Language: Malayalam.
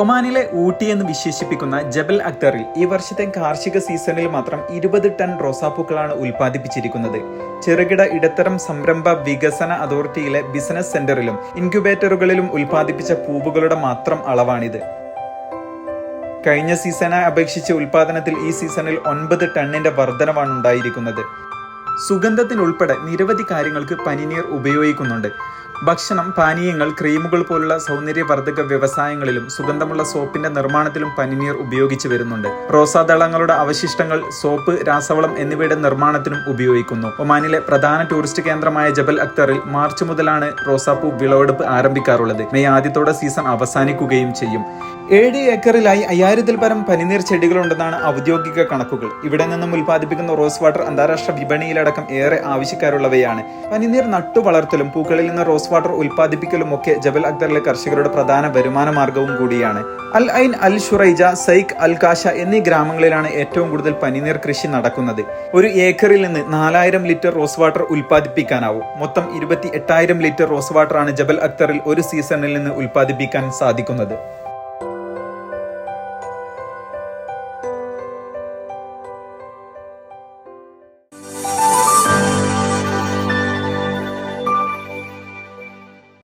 ഒമാനിലെ ഊട്ടി എന്ന് വിശേഷിപ്പിക്കുന്ന ജബൽ അക്തറിൽ ഈ വർഷത്തെ കാർഷിക സീസണിൽ മാത്രം ഇരുപത് ടൺ റോസാപ്പൂക്കളാണ് ഉൽപ്പാദിപ്പിച്ചിരിക്കുന്നത്. ചെറുകിട ഇടത്തരം സംരംഭ വികസന അതോറിറ്റിയിലെ ബിസിനസ് സെന്ററിലും ഇൻക്യുബേറ്ററുകളിലും ഉൽപ്പാദിപ്പിച്ച പൂവുകളുടെ മാത്രം അളവാണിത്. കഴിഞ്ഞ സീസണെ അപേക്ഷിച്ച് ഉൽപാദനത്തിൽ ഈ സീസണിൽ ഒൻപത് ടണ്ണിന്റെ വർധനവാണ് ഉണ്ടായിരിക്കുന്നത് സുഗന്ധത്തിനുൾപ്പെടെ നിരവധി കാര്യങ്ങൾക്ക് പനിനീർ ഉപയോഗിക്കുന്നുണ്ട്. ഭക്ഷണം പാനീയങ്ങൾ ക്രീമുകൾ പോലുള്ള സൗന്ദര്യവർദ്ധക വ്യവസായങ്ങളിലും സുഗന്ധമുള്ള സോപ്പിന്റെ നിർമ്മാണത്തിലും പനിനീർ ഉപയോഗിച്ചു വരുന്നുണ്ട്. റോസാദളങ്ങളുടെ അവശിഷ്ടങ്ങൾ സോപ്പ് രാസവളം എന്നിവയുടെ നിർമ്മാണത്തിനും ഉപയോഗിക്കുന്നു. ഒമാനിലെ പ്രധാന ടൂറിസ്റ്റ് കേന്ദ്രമായ ജബൽ അക്തറിൽ മാർച്ച് മുതലാണ് റോസാപ്പൂ വിളവെടുപ്പ് ആരംഭിക്കാറുള്ളത്. മെയ് ആദ്യത്തോടെ സീസൺ അവസാനിക്കുകയും ചെയ്യും. ഏഴ് ഏക്കറിലായി അയ്യായിരത്തിൽ പരം പനിനീർ ചെടികളുണ്ടെന്നാണ് ഔദ്യോഗിക കണക്കുകൾ. ഇവിടെ നിന്നും ഉൽപ്പാദിപ്പിക്കുന്ന റോസ് വാട്ടർ അന്താരാഷ്ട്ര വിപണിയിലടക്കം ഏറെ ആവശ്യക്കാരുള്ളവയാണ്. പനിനീർ നട്ടു വളർത്തലും പൂക്കളിൽ നിന്ന് റോസ് വാട്ടർ ഉൽപ്പാദിപ്പിക്കലും ഒക്കെ ജബൽ അക്തറിലെ കർഷകരുടെ പ്രധാന വരുമാന മാർഗവും കൂടിയാണ്. അൽ ഐൻ അൽ ഷുറൈജ സൈഖ് അൽ കാഷ എന്നീ ഗ്രാമങ്ങളിലാണ് ഏറ്റവും കൂടുതൽ പനിനീർ കൃഷി നടക്കുന്നത്. ഒരു ഏക്കറിൽ നിന്ന് നാലായിരം ലിറ്റർ റോസ് വാട്ടർ ഉൽപ്പാദിപ്പിക്കാനാവും. മൊത്തം ഇരുപത്തി എട്ടായിരം ലിറ്റർ റോസ് വാട്ടറാണ് ജബൽ അക്തറിൽ ഒരു സീസണിൽ നിന്ന് ഉൽപ്പാദിപ്പിക്കാൻ സാധിക്കുന്നത്.